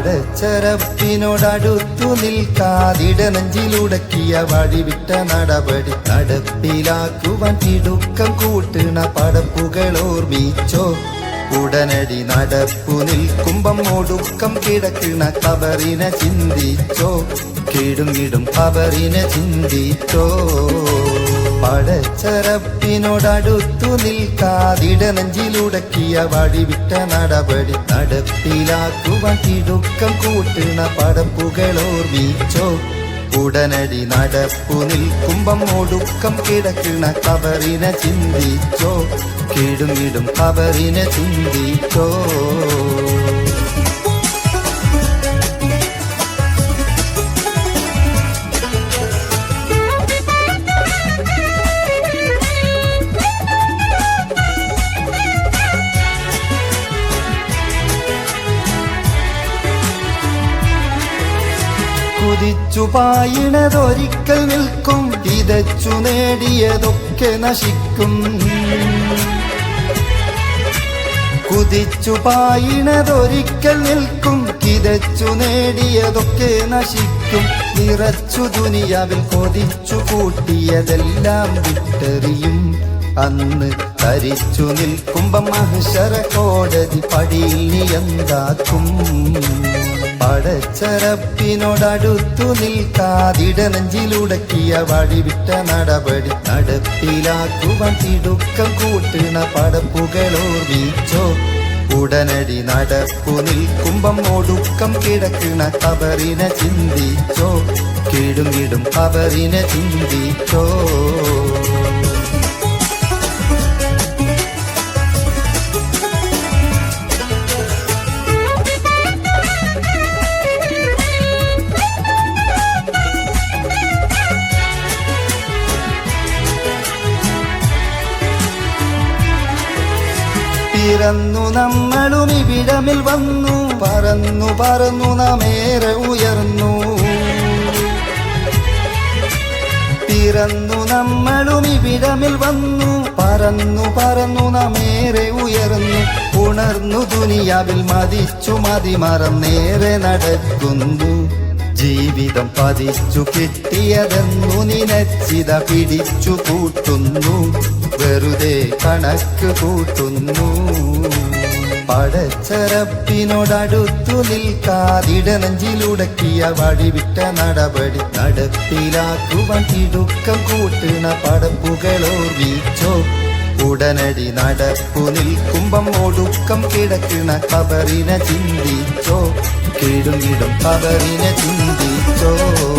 പടച്ചരപ്പിനോടടുത്തു നിൽക്കാതിട നെഞ്ചിലുടക്കിയ വഴിവിട്ട നടപടി നടപ്പിലാക്കുവാൻ തിടുക്കം കൂട്ടുന്ന പടപ്പുകൾ ഓർമ്മിച്ചോ? ഉടനടി നടപ്പു നിൽക്കുമ്പം ഒടുക്കം കിടക്കണ കബറിനെ ചിന്തിച്ചോ? കിടുങ്ങിടും കബറിനെ ചിന്തിച്ചോ? പടച്ചറപ്പിനോടടുത്തു നിൽക്കാതിട നെഞ്ചിലുടക്കിയ വഴിവിട്ട നടപടി നടപ്പിലാക്കുവാൻ തിടുക്കം കൂട്ടുന്ന വീച്ചോ ഉടനടി നടപ്പു നിൽക്കുമ്പം ഒടുക്കം കിടക്കുന്ന കബറിനെ ചിന്തിച്ചോ. കിടുങ്ങിടും കബറിനെ ചിന്തിച്ചോ. കുതിച്ചു പായിണതൊരിക്കൽ നിൽക്കും. വിതച്ചു നേടിയതൊക്കെ നശിക്കും. കുതിച്ചു പായിണതൊരിക്കൽ നിൽക്കും. കിതച്ചു നേടിയതൊക്കെ നശിക്കും. നിറച്ചു ദുനിയാവിൽ കൊതിച്ചു കൂട്ടിയതെല്ലാം വിട്ടെറിയും. അന്ന് തരിച്ചു നിൽക്കുമ്പം മഹശര കോടതി പടിയിൽ നീ എന്താക്കും പടച്ചറപ്പിനോടടുത്തു നിൽക്കാതിട നെഞ്ചിലുടക്കിയ വഴിവിട്ട നടപടി നടപ്പിലാക്കുവാൻ തിടുക്കം കൂട്ടുന്ന പടപ്പുകളോ വീച്ചോ ഉടനടി നടപ്പു നിൽക്കുമ്പം ഒടുക്കം കിടക്കുന്ന കബറിനെ ചിന്തിച്ചോ. കിടുങ്ങിടും കബറിനെ ചിന്തിച്ചോ. പിറന്നു നമ്മളും ഇവിടമിൽ വന്നു. പറന്നു പറന്നു നാമേറെ ഉയർന്നു. പിറന്നു നമ്മളും ഇവിടമിൽ വന്നു. പറന്നു പറന്നു നാമേറെ ഉയർന്നു. ഉണർന്നു ദുനിയാവിൽ മതിച്ചു മതി മറന്നേറെ നടക്കുന്നു. ജീവിതം പതിച്ചു കിട്ടിയതെന്നു നിനച്ചിത പിടിച്ചു കൂട്ടുന്നു. വെറുതെ കണക്ക് കൂട്ടുന്നു. പടച്ചറപ്പിനോടടുത്തു നിൽക്കാതിട നെഞ്ചിലുടക്കിയ വഴിവിട്ട നടപടി നടപ്പിലാക്കുവാൻ തിടുക്കം കൂട്ടുന്ന പടപ്പുകളോ വീച്ചോ ഉടനടി നടപ്പു നിൽക്കുമ്പം ഒടുക്കം കിടക്കണ കബറിനെ ചിന്തിച്ചോ. കിടുങ്ങിടും കബറിനെ ചിന്തിച്ചോ.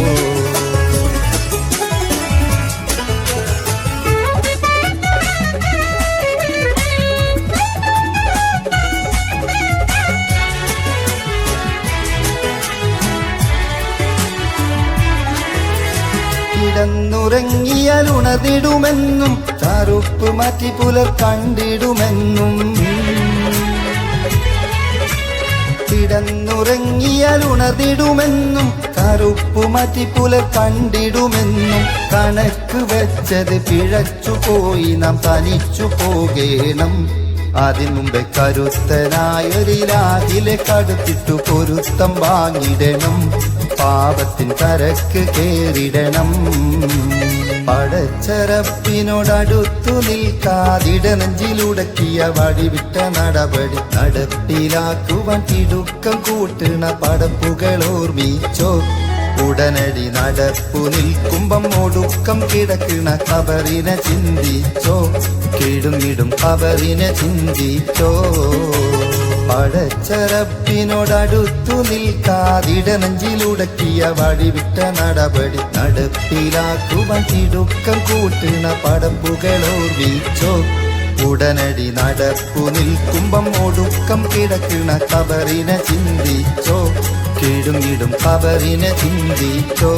കിടന്നുറങ്ങിയാൽ ഉണർന്നിടുമെന്നും കറുപ്പ് മാറ്റി പുലർ കണ്ടിടുമെന്നും. കിടന്നുറങ്ങിയാൽ ഉണർന്നിടുമെന്നും കറുപ്പ് മാറ്റി പുലർ കണ്ടിടുമെന്നും. കണക്ക് വെച്ചത് പിഴച്ചു പോയി നാം തനിച്ചു പോകേണം. അതിനു മുമ്പേ കരുത്തനായൊരിലാഹിലെ കടുത്തിട്ടു പൊരുത്തം വാങ്ങിടണം. പാപത്തിൻ കരക്ക് കേറിടണം. പടച്ചറപ്പിനോടടുത്തു നിൽക്കാതിട നെഞ്ചിലുടക്കിയ വഴിവിട്ട നടപടി നടപ്പിലാക്കുവാൻ തിടുക്കം കൂട്ടുന്ന പടപ്പുകൾ ഓർമ്മിച്ചോ ഉടനടി നടപ്പു നിൽക്കുമ്പം ഒടുക്കം കിടക്കണ കബറിനെ ചിന്തിച്ചോ. കിടുങ്ങിടും കബറിനെ ചിന്തിച്ചോ. പടച്ചറപ്പിനോടടുത്തു നിൽക്കാതിട നെഞ്ചിലുടക്കിയ വഴിവിട്ട നടപടി നടപ്പിലാക്കുവാൻ തിടുക്കം കൂട്ടുന്ന പടമ്പുകളോ വീച്ചോ ഉടനടി നടപ്പു നിൽക്കുമ്പം ഒടുക്കം കിടക്കണ കബറിനെ ചിന്തിച്ചോ. കിടുങ്ങിടും കബറിനെ ചിന്തിച്ചോ.